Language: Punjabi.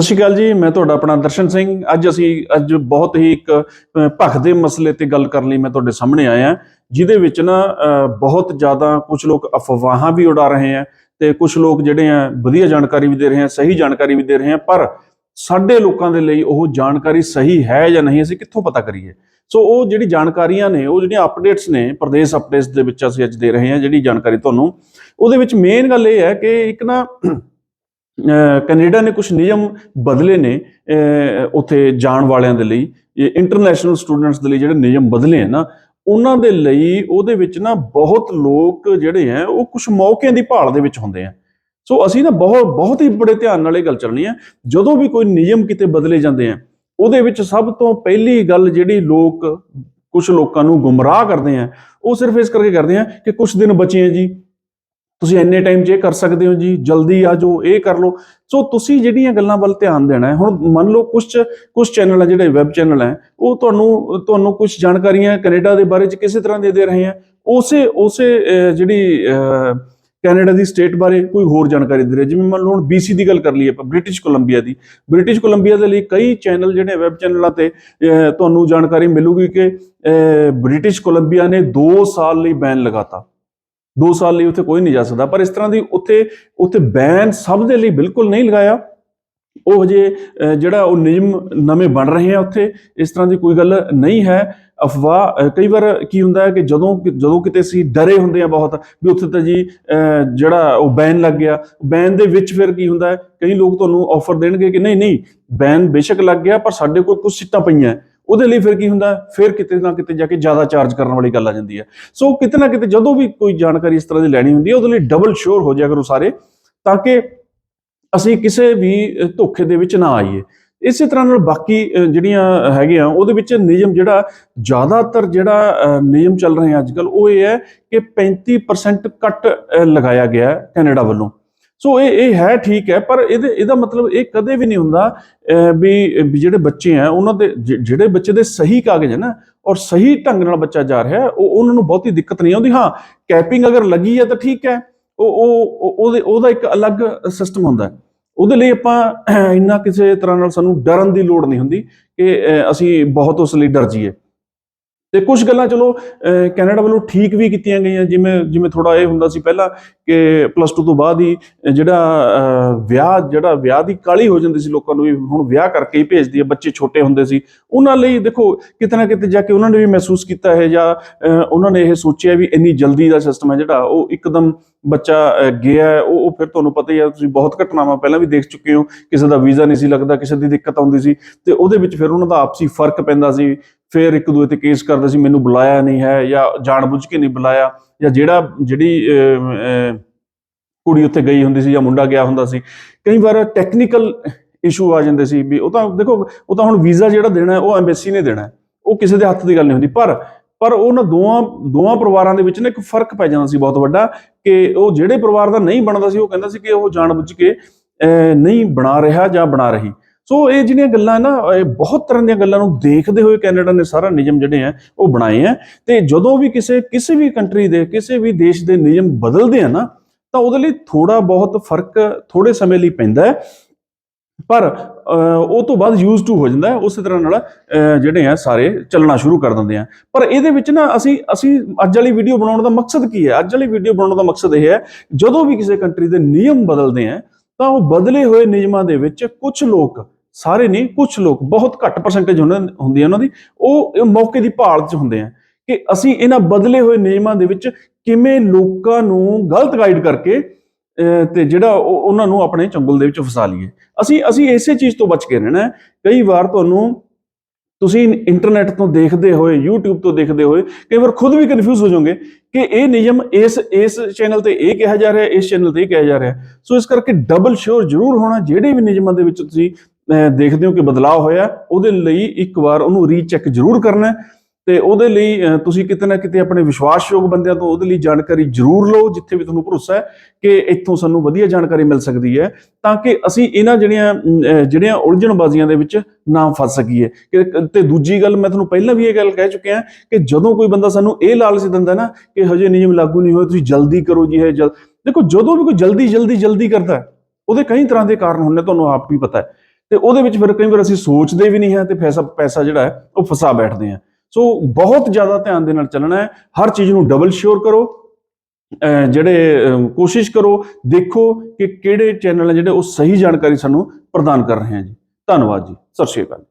ਸਤਿ ਸ਼੍ਰੀ ਅਕਾਲ ਜੀ ਮੈਂ ਤੁਹਾਡਾ ਆਪਣਾ ਦਰਸ਼ਨ ਸਿੰਘ। ਅੱਜ ਅਸੀਂ ਅੱਜ ਬਹੁਤ ਹੀ ਇੱਕ ਅ, ਭਖ ਦੇ ਮਸਲੇ ਤੇ ਗੱਲ ਕਰਨ ਲਈ ਮੈਂ ਤੁਹਾਡੇ ਸਾਹਮਣੇ ਆਇਆ ਜਿਹਦੇ ਵਿੱਚ ਨਾ ਬਹੁਤ ਜ਼ਿਆਦਾ ਕੁਝ ਲੋਕ ਅਫਵਾਹਾਂ ਵੀ ਉਡਾ ਰਹੇ ਆ ਤੇ ਕੁਝ ਲੋਕ ਜਿਹੜੇ ਆ ਵਧੀਆ ਜਾਣਕਾਰੀ ਵੀ ਦੇ ਰਹੇ ਆ ਸਹੀ ਜਾਣਕਾਰੀ ਵੀ ਦੇ ਰਹੇ ਆ ਪਰ ਸਾਡੇ ਲੋਕਾਂ ਦੇ ਲਈ ਉਹ ਜਾਣਕਾਰੀ ਸਹੀ ਹੈ ਜਾਂ ਨਹੀਂ ਅਸੀਂ ਕਿੱਥੋਂ ਪਤਾ ਕਰੀਏ? ਸੋ ਉਹ ਜਿਹੜੀ ਜਾਣਕਾਰੀਆਂ ਨੇ ਉਹ ਜਿਹੜੀਆਂ ਅਪਡੇਟਸ ਨੇ ਪ੍ਰਦੇਸ਼ ਅਪਡੇਟਸ ਦੇ ਵਿੱਚ ਅਸੀਂ ਅੱਜ ਦੇ ਰਹੇ ਹਾਂ ਜਿਹੜੀ ਜਾਣਕਾਰੀ ਤੁਹਾਨੂੰ ਉਹਦੇ ਵਿੱਚ ਮੇਨ ਗੱਲ ਇਹ ਹੈ ਕਿ ਇੱਕ ਨਾ ਕੈਨੇਡਾ ਨੇ ਕੁਝ ਨਿਯਮ ਬਦਲੇ ਨੇ ਉੱਥੇ ਜਾਣ ਵਾਲਿਆਂ ਦੇ ਲਈ, ਇਹ ਇੰਟਰਨੈਸ਼ਨਲ ਸਟੂਡੈਂਟਸ ਦੇ ਲਈ ਜਿਹੜੇ ਨਿਯਮ ਬਦਲੇ ਆ ਨਾ, ਉਹਨਾਂ ਦੇ ਲਈ ਉਹਦੇ ਵਿੱਚ ਨਾ ਬਹੁਤ ਲੋਕ ਜਿਹੜੇ ਆ ਉਹ ਕੁਝ ਮੌਕਿਆਂ ਦੀ ਭਾਲ ਦੇ ਵਿੱਚ ਹੁੰਦੇ ਆ ਸੋ ਅਸੀਂ ਨਾ ਬਹੁਤ ਬਹੁਤ ਹੀ ਬੜੇ ਧਿਆਨ ਨਾਲ ਇਹ ਗੱਲ ਚੱਲਣੀ ਹੈ, ਜਦੋਂ ਵੀ ਕੋਈ ਨਿਯਮ ਕਿਤੇ ਬਦਲੇ ਜਾਂਦੇ ਆ ਉਹਦੇ ਵਿੱਚ ਸਭ ਤੋਂ ਪਹਿਲੀ ਗੱਲ ਜਿਹੜੀ ਲੋਕ ਕੁਝ ਲੋਕਾਂ ਨੂੰ ਗੁੰਮਰਾਹ ਕਰਦੇ ਆ ਉਹ ਸਿਰਫ ਇਸ ਕਰਕੇ ਕਰਦੇ ਆ ਕਿ ਕੁਝ ਦਿਨ ਬਚੇ ਆ ਜੀ। ਤੁਸੀਂ ਇੰਨੇ ਟਾਈਮ 'ਚ ਇਹ ਕਰ ਸਕਦੇ ਹੋ ਜੀ, ਜਲਦੀ ਆ ਜਾਓ, ਇਹ ਕਰ ਲਓ। ਸੋ ਤੁਸੀਂ ਜਿਹੜੀਆਂ ਗੱਲਾਂ ਵੱਲ ਧਿਆਨ ਦੇਣਾ ਹੈ, ਹੁਣ ਮੰਨ ਲਓ ਕੁਝ ਕੁਝ ਚੈਨਲ ਆ ਜਿਹੜੇ ਵੈਬ ਚੈਨਲ ਹੈ, ਉਹ ਤੁਹਾਨੂੰ ਤੁਹਾਨੂੰ ਕੁਝ ਜਾਣਕਾਰੀਆਂ ਕੈਨੇਡਾ ਦੇ ਬਾਰੇ ਚ ਕਿਸੇ ਤਰ੍ਹਾਂ ਦੇ ਦੇ ਰਹੇ ਆ ਉਸੇ ਉਸੇ ਜਿਹੜੀ ਕੈਨੇਡਾ ਦੀ ਸਟੇਟ ਬਾਰੇ ਕੋਈ ਹੋਰ ਜਾਣਕਾਰੀ ਦੇ ਰਿਹਾ। ਜਿਵੇਂ ਮੰਨ ਲਓ ਹੁਣ BC ਦੀ ਗੱਲ ਕਰ ਲਈਏ ਆਪਾਂ ਬ੍ਰਿਟਿਸ਼ ਕੋਲੰਬੀਆ ਦੀ। ਬ੍ਰਿਟਿਸ਼ ਕੋਲੰਬੀਆ ਦੇ ਲਈ ਕਈ ਚੈਨਲ ਜਿਹੜੇ ਵੈਬ ਚੈਨਲਾਂ ਤੇ ਤੁਹਾਨੂੰ ਜਾਣਕਾਰੀ ਮਿਲੂਗੀ ਕਿ ਬ੍ਰਿਟਿਸ਼ ਕੋਲੰਬੀਆ ਨੇ 2 ਸਾਲ ਲਈ ਬੈਨ ਲਗਾਤਾ। 2 ਸਾਲ ਲਈ ਉੱਥੇ ਕੋਈ ਨਹੀਂ ਜਾ ਸਕਦਾ। ਪਰ ਇਸ ਤਰ੍ਹਾਂ ਦੀ ਉੱਥੇ ਉੱਥੇ ਬੈਨ ਸਭ ਦੇ ਲਈ ਬਿਲਕੁਲ ਨਹੀਂ ਲਗਾਇਆ। ਉਹ ਹਜੇ ਜਿਹੜਾ ਉਹ ਨਿਯਮ ਨਵੇਂ ਬਣ ਰਹੇ ਆ ਉੱਥੇ, ਇਸ ਤਰ੍ਹਾਂ ਦੀ ਕੋਈ ਗੱਲ ਨਹੀਂ ਹੈ। ਅਫਵਾਹ ਕਈ ਵਾਰ ਕੀ ਹੁੰਦਾ ਹੈ ਕਿ ਜਦੋਂ ਜਦੋਂ ਕਿਤੇ ਅਸੀਂ ਡਰੇ ਹੁੰਦੇ ਆ ਬਹੁਤ ਵੀ ਉੱਥੇ ਤਾਂ ਜੀ ਜਿਹੜਾ ਉਹ ਬੈਨ ਲੱਗ ਗਿਆ। ਬੈਨ ਦੇ ਵਿੱਚ ਫਿਰ ਕੀ ਹੁੰਦਾ ਹੈ? ਕਈ ਲੋਕ ਤੁਹਾਨੂੰ ਆਫਰ ਦੇਣਗੇ ਕਿ ਨਹੀਂ ਨਹੀਂ, ਬੈਨ ਬੇਸ਼ੱਕ ਲੱਗ ਗਿਆ, ਪਰ ਸਾਡੇ ਕੋਲ ਕੁਝ ਸੀਟਾਂ ਪਈਆਂ। ਉਹਦੇ ਲਈ ਫਿਰ ਕੀ ਹੁੰਦਾ? ਫਿਰ ਕਿਤੇ ਨਾ ਕਿਤੇ ਜਾ ਕੇ ਜ਼ਿਆਦਾ ਚਾਰਜ ਕਰਨ ਵਾਲੀ ਗੱਲ ਆ ਜਾਂਦੀ ਹੈ। ਸੋ ਕਿਤੇ ਨਾ ਕਿਤੇ ਜਦੋਂ ਵੀ ਕੋਈ ਜਾਣਕਾਰੀ ਇਸ ਤਰ੍ਹਾਂ ਦੀ ਲੈਣੀ ਹੁੰਦੀ ਹੈ, ਉਹਦੇ ਲਈ ਡਬਲ ਸ਼ੋਰ ਹੋ ਜਾਇਆ ਕਰੋ ਸਾਰੇ, ਤਾਂ ਕਿ ਅਸੀਂ ਕਿਸੇ ਵੀ ਧੋਖੇ ਦੇ ਵਿੱਚ ਨਾ ਆਈਏ। ਇਸੇ ਤਰ੍ਹਾਂ ਨਾਲ ਬਾਕੀ ਜਿਹੜੀਆਂ ਹੈਗੀਆਂ, ਉਹਦੇ ਵਿੱਚ ਨਿਯਮ ਜਿਹੜਾ ਜ਼ਿਆਦਾਤਰ ਜਿਹੜਾ ਨਿਯਮ ਚੱਲ ਰਹੇ ਆ ਅੱਜਕੱਲ ਉਹ ਇਹ ਹੈ ਕਿ 35% ਕੱਟ ਲਗਾਇਆ ਗਿਆ ਕੈਨੇਡਾ ਵੱਲੋਂ। ਸੋ ਇਹ ਇਹ ਹੈ ਠੀਕ ਹੈ, ਪਰ ਇਹਦੇ, ਇਹਦਾ ਮਤਲਬ ਇਹ ਕਦੇ ਵੀ ਨਹੀਂ ਹੁੰਦਾ ਵੀ ਜਿਹੜੇ ਬੱਚੇ ਆ ਉਹਨਾਂ ਦੇ, ਜਿ- ਜਿਹੜੇ ਬੱਚੇ ਦੇ ਸਹੀ ਕਾਗਜ਼ ਹੈ ਨਾ, ਔਰ ਸਹੀ ਢੰਗ ਨਾਲ ਬੱਚਾ ਜਾ ਰਿਹਾ ਉਹ, ਉਹਨਾਂ ਨੂੰ ਬਹੁਤੀ ਦਿੱਕਤ ਨਹੀਂ ਆਉਂਦੀ। ਹਾਂ ਕੈਪਿੰਗ ਅਗਰ ਲੱਗੀ ਹੈ ਤਾਂ ਠੀਕ ਹੈ, ਉਹ ਉਹ ਉਹਦੇ, ਉਹਦਾ ਇੱਕ ਅਲੱਗ ਸਿਸਟਮ ਹੁੰਦਾ ਉਹਦੇ ਲਈ ਆਪਾਂ ਇੰਨਾ ਕਿਸੇ ਤਰ੍ਹਾਂ ਨਾਲ ਸਾਨੂੰ ਡਰਨ ਦੀ ਲੋੜ ਨਹੀਂ ਹੁੰਦੀ ਕਿ ਅਸੀਂ ਬਹੁਤ ਉਸ ਲਈ ਡਰ ਜਾਈਏ। ਤੇ ਕੁਝ ਗੱਲਾਂ ਚਲੋ ਕੈਨੇਡਾ ਵੱਲੋਂ ਠੀਕ ਵੀ ਕੀਤੀਆਂ ਗਈਆਂ, ਜਿਵੇਂ ਜਿਵੇਂ ਥੋੜਾ ਇਹ ਹੁੰਦਾ ਸੀ ਪਹਿਲਾਂ ਕਿ ਪਲੱਸ 2 ਤੋਂ ਬਾਅਦ ਹੀ ਜਿਹੜਾ ਵਿਆਹ ਜਿਹੜਾ ਵਿਆਹ ਦੀ ਕਾਲੀ ਹੋ ਜਾਂਦੀ ਸੀ ਲੋਕਾਂ ਨੂੰ ਵੀ, ਹੁਣ ਵਿਆਹ ਕਰਕੇ ਹੀ ਭੇਜਦੀ ਹੈ ਬੱਚੇ ਛੋਟੇ ਹੁੰਦੇ ਸੀ, ਉਹਨਾਂ ਲਈ ਦੇਖੋ ਕਿਤੇ ਨਾ ਕਿਤੇ ਜਾ ਕੇ ਉਹਨਾਂ ਨੇ ਵੀ ਮਹਿਸੂਸ ਕੀਤਾ ਹੈ ਜਾਂ ਉਹਨਾਂ ਨੇ ਇਹ ਸੋਚਿਆ ਵੀ ਇੰਨੀ ਜਲਦੀ ਦਾ ਸਿਸਟਮ ਹੈ ਜਿਹੜਾ, ਉਹ ਇੱਕਦਮ ਬੱਚਾ ਗਿਆ ਹੈ, ਉਹ ਉਹ ਫਿਰ ਤੁਹਾਨੂੰ ਪਤਾ ਹੀ ਹੈ ਤੁਸੀਂ ਬਹੁਤ ਘਟਨਾਵਾਂ ਪਹਿਲਾਂ ਵੀ ਦੇਖ ਚੁੱਕੇ ਹੋ ਕਿਸੇ ਦਾ ਵੀਜ਼ਾ ਨਹੀਂ ਸੀ ਲੱਗਦਾ ਕਿਸੇ ਦੀ ਦਿੱਕਤ ਆਉਂਦੀ ਸੀ ਤੇ ਉਹਦੇ ਵਿੱਚ ਫਿਰ ਉਹਨਾਂ ਦਾ ਆਪਸੀ ਫ਼ਰਕ ਪੈਂਦਾ ਸੀ ਫਿਰ ਇੱਕ ਦੂਜੇ ਤੇ ਕੇਸ ਕਰਦੇ ਸੀ ਮੈਨੂੰ ਬੁਲਾਇਆ ਨਹੀਂ ਹੈ ਜਾਂ ਜਾਣਬੁੱਝ ਕੇ ਨਹੀਂ ਬੁਲਾਇਆ ਜਾਂ ਜਿਹੜਾ ਜਿਹੜੀ ਕੁੜੀ ਉੱਥੇ ਗਈ ਹੁੰਦੀ ਸੀ ਜਾਂ ਮੁੰਡਾ ਗਿਆ ਹੁੰਦਾ ਸੀ ਕਈ ਵਾਰ ਟੈਕਨੀਕਲ ਇਸ਼ੂ ਆ ਜਾਂਦੇ ਸੀ ਵੀ ਉਹ ਤਾਂ ਦੇਖੋ ਉਹ ਤਾਂ ਹੁਣ ਵੀਜ਼ਾ ਜਿਹੜਾ ਦੇਣਾ ਹੈ, ਉਹ ਐਮਬੈਸੀ ਨੇ ਦੇਣਾ ਹੈ। ਉਹ ਕਿਸੇ ਦੇ ਹੱਥ ਦੀ ਗੱਲ ਨਹੀਂ ਹੁੰਦੀ ਪਰ ਪਰ ਉਹਨਾਂ ਦੋਵਾਂ ਦੋਵਾਂ ਪਰਿਵਾਰਾਂ ਦੇ ਵਿੱਚ ਨਾ ਇੱਕ ਫ਼ਰਕ ਪੈ ਜਾਂਦਾ ਸੀ ਬਹੁਤ ਵੱਡਾ ਕਿ ਉਹ ਜਿਹੜੇ ਪਰਿਵਾਰ ਦਾ ਨਹੀਂ ਬਣਦਾ ਸੀ, ਉਹ ਕਹਿੰਦਾ ਸੀ ਕਿ ਉਹ ਜਾਣਬੁੱਝ ਕੇ ਨਹੀਂ ਬਣਾ ਰਿਹਾ ਜਾਂ ਬਣਾ ਰਹੀ। ਸੋ ਇਹ ਜਿਹੜੀਆਂ ਗੱਲਾਂ ਨਾ, ਇਹ ਬਹੁਤ ਤਰ੍ਹਾਂ ਦੀਆਂ ਗੱਲਾਂ ਨੂੰ ਦੇਖਦੇ ਹੋਏ ਕੈਨੇਡਾ ਨੇ ਸਾਰਾ ਨਿਯਮ ਜਿਹੜੇ ਆ, ਉਹ ਬਣਾਏ ਆ। ਤੇ ਜਦੋਂ ਵੀ ਕਿਸੇ ਕਿਸੇ ਵੀ ਕੰਟਰੀ ਦੇ, ਕਿਸੇ ਵੀ ਦੇਸ਼ ਦੇ ਨਿਯਮ ਬਦਲਦੇ ਆ ਨਾ, ਤਾਂ ਉਹਦੇ ਲਈ ਥੋੜਾ ਬਹੁਤ ਫ਼ਰਕ ਥੋੜੇ ਸਮੇਂ ਲਈ ਪੈਂਦਾ ਹੈ। ਪਰ ਉਹ ਤੋਂ ਬਾਅਦ ਯੂਜ਼ ਟੂ ਹੋ ਜਾਂਦਾ ਉਸੇ ਤਰ੍ਹਾਂ ਨਾਲ ਜਿਹੜੇ ਆ ਸਾਰੇ ਚੱਲਣਾ ਸ਼ੁਰੂ ਕਰ ਦਿੰਦੇ ਆ। ਪਰ ਇਹਦੇ ਵਿੱਚ ਨਾ ਅਸੀਂ ਅਸੀਂ ਅੱਜ ਵਾਲੀ ਵੀਡੀਓ ਬਣਾਉਣ ਦਾ ਮਕਸਦ ਕੀ ਹੈ? ਅੱਜ ਵਾਲੀ ਵੀਡੀਓ ਬਣਾਉਣ ਦਾ ਮਕਸਦ ਇਹ ਹੈ, ਜਦੋਂ ਵੀ ਕਿਸੇ ਕੰਟਰੀ ਦੇ ਨਿਯਮ ਬਦਲਦੇ ਆ, ਤਾਂ ਉਹ ਬਦਲੇ ਹੋਏ ਨਿਯਮਾਂ ਦੇ ਵਿੱਚ ਕੁਝ ਲੋਕ, ਸਾਰੇ ਨਹੀਂ ਕੁਝ ਲੋਕ, ਬਹੁਤ ਘੱਟ ਪਰਸੈਂਟੇਜ ਹੁੰਦੀ ਹੈ ਉਹਨਾਂ ਦੀ, ਉਹ ਮੌਕੇ ਦੀ ਭਾਲ 'ਚ ਹੁੰਦੇ ਆ ਕਿ ਅਸੀਂ ਇਹਨਾਂ ਬਦਲੇ ਹੋਏ ਨਿਯਮਾਂ ਦੇ ਵਿੱਚ ਕਿਵੇਂ ਲੋਕਾਂ ਨੂੰ ਗਲਤ ਗਾਈਡ ਕਰਕੇ ਤੇ ਜਿਹੜਾ ਉਹ- ਉਹਨਾਂ ਨੂੰ ਆਪਣੇ ਚੰਗੁਲ ਦੇ ਵਿੱਚ ਫਸਾ ਲਈਏ। ਅਸੀਂ ਅਸੀਂ ਇਸੇ ਚੀਜ਼ ਤੋਂ ਬਚ ਕੇ ਰਹਿਣਾ ਕਈ ਵਾਰ ਤੁਹਾਨੂੰ ਤੁਸੀਂ ਇੰਟਰਨੈਟ ਤੋਂ ਦੇਖਦੇ ਹੋਏ, YouTube ਤੋਂ ਦੇਖਦੇ ਹੋਏ ਕਈ ਵਾਰ ਖੁਦ ਵੀ ਕਨਫਿਊਜ਼ ਹੋ ਜਾਓਗੇ ਕਿ ਇਹ ਨਿਯਮ ਇਸ ਇਸ ਚੈਨਲ ਤੇ ਇਹ ਕਿਹਾ ਜਾ ਰਿਹਾ, ਇਸ ਚੈਨਲ ਤੇ ਇਹ ਕਿਹਾ ਜਾ ਰਿਹਾ। ਸੋ ਇਸ ਕਰਕੇ ਡਬਲ ਸ਼ੋਰ ਜ਼ਰੂਰ ਹੋਣਾ, ਜਿਹੜੇ ਵੀ ਨਿਯਮਾਂ ਦੇ ਵਿੱਚ ਤੁਸੀਂ ਦੇਖਦੇ ਹੋ ਕਿ ਬਦਲਾਅ ਹੋਇਆ, ਉਹਦੇ ਲਈ ਇੱਕ ਵਾਰ ਉਹਨੂੰ ਰੀਚੈਕ ਜ਼ਰੂਰ ਕਰਨਾ ਤੇ ਉਹਦੇ ਲਈ ਤੁਸੀਂ ਕਿਤੇ ਨਾ ਕਿਤੇ ਆਪਣੇ ਵਿਸ਼ਵਾਸਯੋਗ ਬੰਦਿਆਂ ਤੋਂ ਉਹਦੇ ਲਈ ਜਾਣਕਾਰੀ ਜ਼ਰੂਰ ਲਓ, ਜਿੱਥੇ ਵੀ ਤੁਹਾਨੂੰ ਭਰੋਸਾ ਹੈ ਕਿ ਇੱਥੋਂ ਸਾਨੂੰ ਵਧੀਆ ਜਾਣਕਾਰੀ ਮਿਲ ਸਕਦੀ ਹੈ, ਤਾਂ ਕਿ ਅਸੀਂ ਇਹਨਾਂ ਜਿਹੜੀਆਂ ਜਿਹੜੀਆਂ ਉਲਝਣਬਾਜ਼ੀਆਂ ਦੇ ਵਿੱਚ ਨਾ ਫਸ ਸਕੀਏ। ਕਿ- ਤੇ ਦੂਜੀ ਗੱਲ ਮੈਂ ਤੁਹਾਨੂੰ ਪਹਿਲਾਂ ਵੀ ਇਹ ਗੱਲ ਕਹਿ ਚੁੱਕਿਆ ਕਿ ਜਦੋਂ ਕੋਈ ਬੰਦਾ ਸਾਨੂੰ ਇਹ ਲਾਲਚ ਦਿੰਦਾ ਨਾ ਕਿ ਹਜੇ ਨਿਯਮ ਲਾਗੂ ਨਹੀਂ ਹੋਏ, ਤੁਸੀਂ ਜਲਦੀ ਕਰੋ ਜੀ, ਇਹ ਜਲ, ਦੇਖੋ ਜਦੋਂ ਵੀ ਕੋਈ ਜਲਦੀ ਜਲਦੀ ਜਲਦੀ ਕਰਦਾ ਉਹਦੇ ਕਈ ਤਰ੍ਹਾਂ ਦੇ ਕਾਰਨ ਹੁੰਦੇ ਤੁਹਾਨੂੰ ਆਪ ਵੀ ਪਤਾ ਹੈ। ਤੇ ਉਹਦੇ ਵਿੱਚ ਫਿਰ ਕਈ ਵਾਰ ਅਸੀਂ ਸੋਚਦੇ ਵੀ ਨਹੀਂ ਹਾਂ ਤੇ ਪੈਸਾ ਪੈਸਾ ਜਿਹੜਾ ਹੈ, ਉਹ ਫਸਾ ਬੈਠਦੇ ਹਾਂ। ਸੋ ਬਹੁਤ ਜ਼ਿਆਦਾ ਧਿਆਨ ਦੇ ਨਾਲ ਚੱਲਣਾ ਹੈ। ਹਰ ਚੀਜ਼ ਨੂੰ ਡਬਲ ਸ਼ੋਰ ਕਰੋ। ਜਿਹੜੇ ਕੋਸ਼ਿਸ਼ ਕਰੋ। ਦੇਖੋ ਕਿ ਕਿਹੜੇ ਚੈਨਲ ਹੈ ਜਿਹੜੇ ਉਹ ਸਹੀ ਜਾਣਕਾਰੀ ਸਾਨੂੰ ਪ੍ਰਦਾਨ ਕਰ ਰਹੇ ਹਨ ਜੀ। ਧੰਨਵਾਦ ਜੀ। ਸਤਿ ਸ਼੍ਰੀ ਅਕਾਲ।